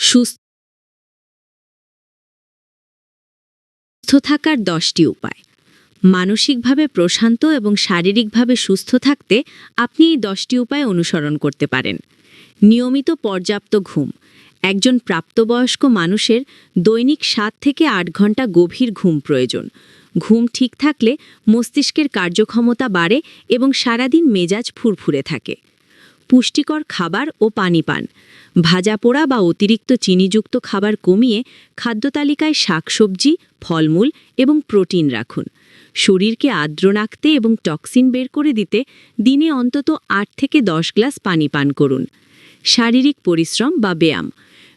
সুস্থ থাকার দশটি উপায়। মানসিকভাবে প্রশান্ত এবং শারীরিকভাবে সুস্থ থাকতে আপনি এই দশটি উপায় অনুসরণ করতে পারেন। নিয়মিত পর্যাপ্ত ঘুম। একজন প্রাপ্তবয়স্ক মানুষের দৈনিক সাত থেকে আট ঘণ্টা গভীর ঘুম প্রয়োজন। ঘুম ঠিক থাকলে মস্তিষ্কের কার্যক্ষমতা বাড়ে এবং সারাদিন মেজাজ ফুরফুরে থাকে। পুষ্টিকর খাবার ও পানি পান। ভাজা পোড়া বা অতিরিক্ত চিনিযুক্ত খাবার কমিয়ে খাদ্যতালিকায় শাকসবজি, ফলমূল এবং প্রোটিন রাখুন। শরীরকে আর্দ্র রাখতে এবং টক্সিন বের করে দিতে দিনে অন্তত আট থেকে দশ গ্লাস পানি পান করুন। শারীরিক পরিশ্রম বা ব্যায়াম।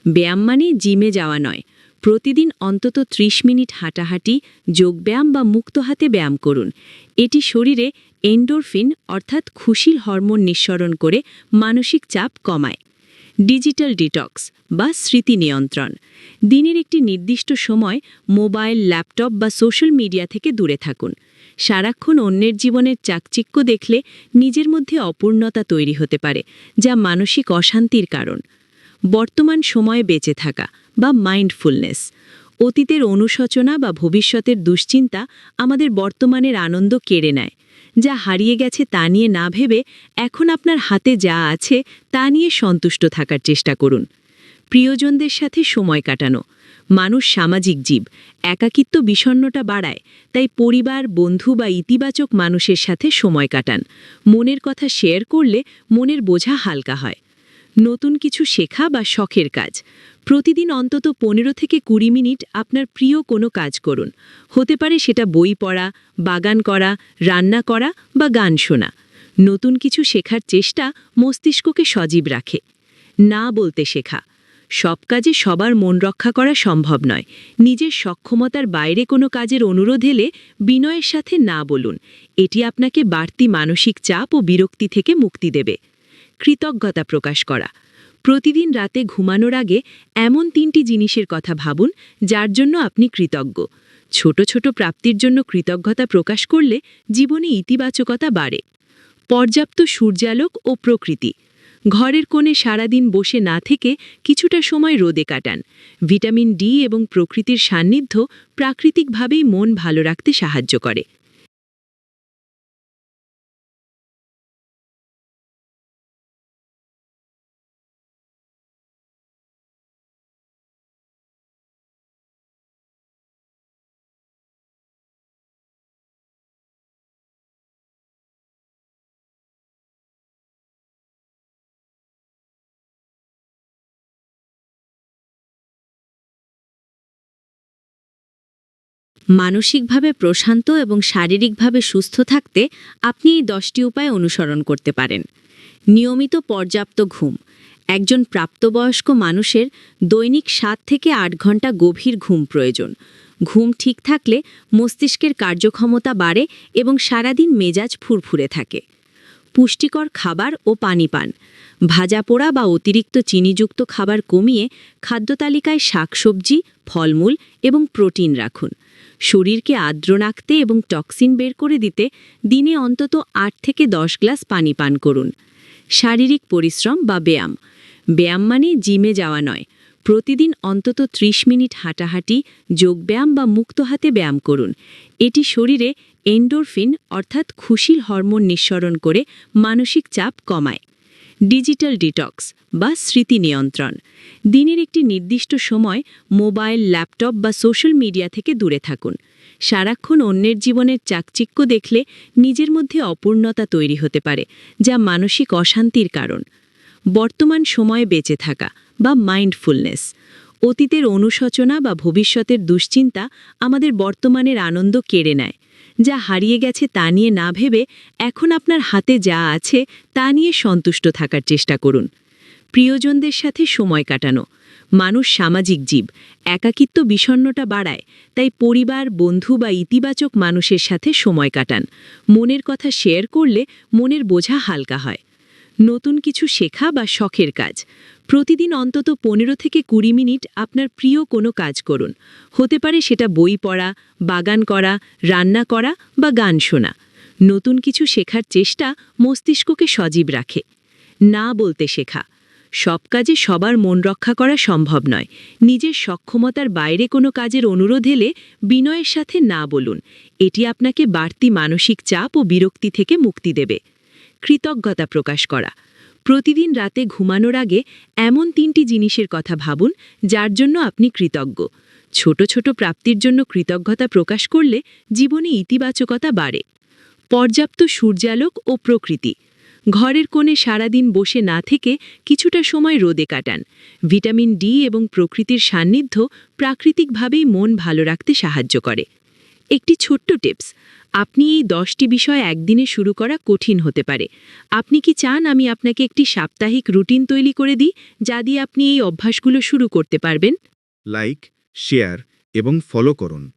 ব্যায়াম মানে জিমে যাওয়া নয়। প্রতিদিন অন্তত ৩০ মিনিট হাঁটাহাঁটি, যোগব্যায়াম বা মুক্ত হাতে ব্যায়াম করুন। এটি শরীরে এন্ডোরফিন অর্থাৎ খুশির হরমোন নিঃসরণ করে মানসিক চাপ কমায়। ডিজিটাল ডিটক্স বা স্মৃতি নিয়ন্ত্রণ। দিনের একটি নির্দিষ্ট সময় মোবাইল, ল্যাপটপ বা সোশ্যাল মিডিয়া থেকে দূরে থাকুন। সারাক্ষণ অন্যের জীবনের চাকচিক্য দেখলে নিজের মধ্যে অপূর্ণতা তৈরি হতে পারে, যা মানসিক অশান্তির কারণ। বর্তমান সময়ে বেঁচে থাকা বা মাইন্ডফুলনেস। অতীতের অনুশোচনা বা ভবিষ্যতের দুশ্চিন্তা আমাদের বর্তমানের আনন্দ কেড়ে নেয়। যা হারিয়ে গেছে তা নিয়ে না ভেবে এখন আপনার হাতে যা আছে তা নিয়ে সন্তুষ্ট থাকার চেষ্টা করুন। প্রিয়জনদের সাথে সময় কাটানো। মানুষ সামাজিক জীব। একাকিত্ব বিষণ্নটা বাড়ায়, তাই পরিবার, বন্ধু বা ইতিবাচক মানুষের সাথে সময় কাটান। মনের কথা শেয়ার করলে মনের বোঝা হালকা হয়। নতুন কিছু শেখা বা শখের কাজ। প্রতিদিন অন্তত পনেরো থেকে কুড়ি মিনিট আপনার প্রিয় কোনো কাজ করুন। হতে পারে সেটা বই পড়া, বাগান করা, রান্না করা বা গান শোনা। নতুন কিছু শেখার চেষ্টা মস্তিষ্ককে সজীব রাখে। না বলতে শেখা। সব কাজে সবার মন রক্ষা করা সম্ভব নয়। নিজের সক্ষমতার বাইরে কোনো কাজের অনুরোধ এলে বিনয়ের সাথে না বলুন। এটি আপনাকে বাড়তি মানসিক চাপ ও বিরক্তি থেকে মুক্তি দেবে। কৃতজ্ঞতা প্রকাশ করা। প্রতিদিন রাতে ঘুমানোর আগে এমন তিনটি জিনিসের কথা ভাবুন, যার জন্য আপনি কৃতজ্ঞ। ছোট ছোট প্রাপ্তির জন্য কৃতজ্ঞতা প্রকাশ করলে জীবনে ইতিবাচকতা বাড়ে। পর্যাপ্ত সূর্যালোক ও প্রকৃতি। ঘরের কোণে সারাদিন বসে না থেকে কিছুটা সময় রোদে কাটান। ভিটামিন ডি এবং প্রকৃতির সান্নিধ্য প্রাকৃতিকভাবেই মন ভালো রাখতে সাহায্য করে। মানসিকভাবে প্রশান্ত এবং শারীরিকভাবে সুস্থ থাকতে আপনি এই দশটি উপায় অনুসরণ করতে পারেন। নিয়মিত পর্যাপ্ত ঘুম। একজন প্রাপ্তবয়স্ক মানুষের দৈনিক সাত থেকে আট ঘণ্টা গভীর ঘুম প্রয়োজন। ঘুম ঠিক থাকলে মস্তিষ্কের কার্যক্ষমতা বাড়ে এবং সারাদিন মেজাজ ফুরফুরে থাকে। পুষ্টিকর খাবার ও পানি পান। ভাজা পোড়া বা অতিরিক্ত চিনিযুক্ত খাবার কমিয়ে খাদ্যতালিকায় শাকসবজি, ফলমূল এবং প্রোটিন রাখুন। শরীরকে আর্দ্র রাখতে এবং টক্সিন বের করে দিতে দিনে অন্তত আট থেকে দশ গ্লাস পানি পান করুন। শারীরিক পরিশ্রম বা ব্যায়াম। ব্যায়াম মানে জিমে যাওয়া নয়। প্রতিদিন অন্তত ৩০ মিনিট হাঁটাহাঁটি, যোগব্যায়াম বা মুক্ত হাতে ব্যায়াম করুন। এটি শরীরে এন্ডোরফিন অর্থাৎ খুশির হরমোন নিঃসরণ করে মানসিক চাপ কমায়। ডিজিটাল ডিটক্স বা স্মৃতি নিয়ন্ত্রণ। দিনের একটি নির্দিষ্ট সময় মোবাইল, ল্যাপটপ বা সোশ্যাল মিডিয়া থেকে দূরে থাকুন। সারাক্ষণ অন্যের জীবনের চাকচিক্য দেখলে নিজের মধ্যে অপূর্ণতা তৈরি হতে পারে, যা মানসিক অশান্তির কারণ। বর্তমান সময়ে বেঁচে থাকা বা মাইন্ডফুলনেস। অতীতের অনুশোচনা বা ভবিষ্যতের দুশ্চিন্তা আমাদের বর্তমানের আনন্দ কেড়ে নেয়। যা হারিয়ে গেছে তা নিয়ে না ভেবে এখন আপনার হাতে যা আছে তা নিয়ে সন্তুষ্ট থাকার চেষ্টা করুন। প্রিয়জনদের সাথে সময় কাটানো। মানুষ সামাজিক জীব। একাকিত্ব বিষণ্নটা বাড়ায়, তাই পরিবার, বন্ধু বা ইতিবাচক মানুষের সাথে সময় কাটান। মনের কথা শেয়ার করলে মনের বোঝা হালকা হয়। নতুন কিছু শেখা বা শখের কাজ। প্রতিদিন অন্তত পনেরো থেকে কুড়ি মিনিট আপনার প্রিয় কোনো কাজ করুন। হতে পারে সেটা বই পড়া, বাগান করা, রান্না করা বা গান শোনা। নতুন কিছু শেখার চেষ্টা মস্তিষ্ককে সজীব রাখে। না বলতে শেখা। সব কাজে সবার মন রক্ষা করা সম্ভব নয়। নিজের সক্ষমতার বাইরে কোনো কাজের অনুরোধ এলে বিনয়ের সাথে না বলুন। এটি আপনাকে বাড়তি মানসিক চাপ ও বিরক্তি থেকে মুক্তি দেবে। কৃতজ্ঞতা প্রকাশ করা। প্রতিদিন রাতে ঘুমানোর আগে এমন তিনটি জিনিসের কথা ভাবুন, যার জন্য আপনি কৃতজ্ঞ। ছোট ছোট প্রাপ্তির জন্য কৃতজ্ঞতা প্রকাশ করলে জীবনে ইতিবাচকতা বাড়ে। পর্যাপ্ত সূর্যালোক ও প্রকৃতি। ঘরের কোণে সারাদিন বসে না থেকে কিছুটা সময় রোদে কাটান। ভিটামিন ডি এবং প্রকৃতির সান্নিধ্য প্রাকৃতিকভাবেই মন ভালো রাখতে সাহায্য করে। একটি ছোট্ট টিপস। আপনি এই দশটি বিষয় একদিনে শুরু করা কঠিন হতে পারে। আপনি কি চান আমি আপনাকে একটি সাপ্তাহিক রুটিন তৈরি করে দিই, যা দিয়ে আপনি এই অভ্যাসগুলো শুরু করতে পারবেন? লাইক, শেয়ার এবং ফলো করুন।